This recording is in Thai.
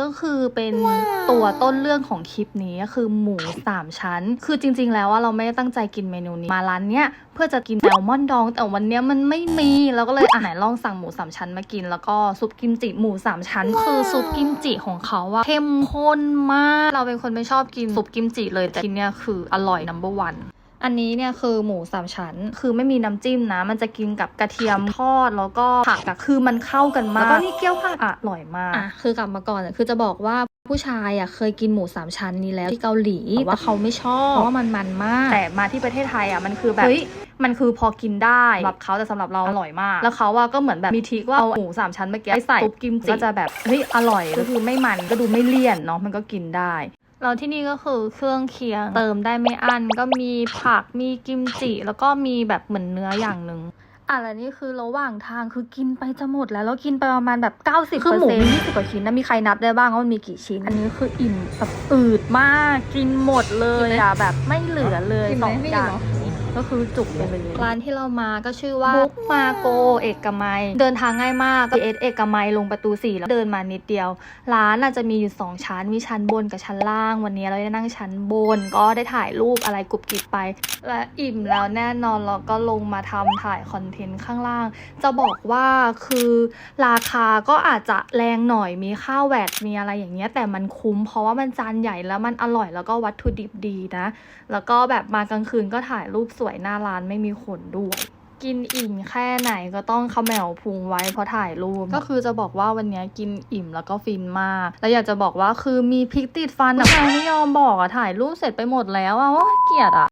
ก็คือเป็นตัวต้นเรื่องของคลิปนี้ก็คือหมูสามชั้น คือจริง ๆ แล้วว่าเราไม่ได้ตั้งใจกินเมนูนี้ มาร้านเนี้ยเพื่อจะกินแซลมอนดอง แต่วันเนี้ยมันไม่มีเราก็เลยอะไหนลองสั่งหมูสามชั้นมากิน แล้วก็ซุปกิมจิหมูสามชั้น คือซุปกิมจิของเขาอะเข้มข้นมาก เราเป็นคนไม่ชอบกินซุปกิมจิเลยแต่ที่เนี้ยคืออร่อย number one อัน นี้เนี่ยคือหมูสามชั้น คือไม่มีน้ำจิ้มนะ มันจะกินกับกระเทียมทอดแล้วก็ผักอะคือมันเข้ากันมาก แล้วก็นี่เกี๊ยวผักอร่อยมากอะคือกลับมาก่อนอะคือจะบอกว่าผู้ชายอะเคยกินหมูสามชั้นนี้แล้วที่เกาหลีแต่ว่าเขาไม่ชอบเพราะว่ามันมันมาก แต่มาที่ประเทศไทยอะมันคือแบบเฮ้ยมันคือพอกินได้สำหรับเขาแต่สำหรับเราอร่อยมาก แล้วเขาว่าก็เหมือนแบบมีทริกว่าเอาหมูสามชั้นเมื่อกี้ไปใส่ซุปกิมจิก็จะแบบเฮ้ยอร่อยก็คือไม่มันก็ดูไม่เลี่ยนเนาะมันก็กินได้ เราที่นี่ก็คือเครื่องเคียง เติมได้ไม่อั้นก็มีผักมีกิมจิ แล้วก็มีแบบเหมือนเนื้ออย่างหนึ่งอะแล้วนี่คือระหว่างทางคือกินไปจะหมดแล้วแล้วกินไปประมาณแบบ 90%คือหมูมี20กว่าชิ้นนะมีใครนับได้บ้างว่ามันมีกี่ชิ้น อันนี้คืออิ่มแบบอืดมากกินหมดเลยอะแบบไม่เหลือเลยกินสไหมองไม่ออิ่มย่างเหรอ ก็คือจุกไปเลยร้านที่เรามาก็ชื่อว่าบุ๊กมาโกเอกมัย เดินทางง่ายมากเอสเอกมัยลงประตู4แล้วเดินมานิดเดียว ร้านอาจจะมีอยู่2ชั้นมีชั้นบนกับชั้นล่าง วันนี้เราได้นั่งชั้นบน ก็ได้ถ่ายรูปอะไรกรุบกริบไป และอิ่มแล้วแน่นอนเราก็ลงมาทำถ่ายคอนเทนต์ข้างล่าง จะบอกว่าคือราคาก็อาจจะแรงหน่อยมีข้าวแวดมีอะไรอย่างเงี้ยแต่มันคุ้ม เพราะว่ามันจานใหญ่แล้วมันอร่อยแล้วก็วัตถุดิบดีนะ แล้วก็แบบมากลางคืนก็ถ่ายรูปสวยหน้าร้านไม่มีขนด้วย กินอิ่มแค่ไหนก็ต้องขมวพุงไว้เพราะถ่ายรูป ก็คือจะบอกว่าวันนี้กินอิ่มแล้วก็ฟินมาก แล้วอยากจะบอกว่าคือมีพริกติดฟันอะใครไม่ยอมบอกอะถ่ายรูปเสร็จไปหมดแล้วอะว่าเกลียดอะ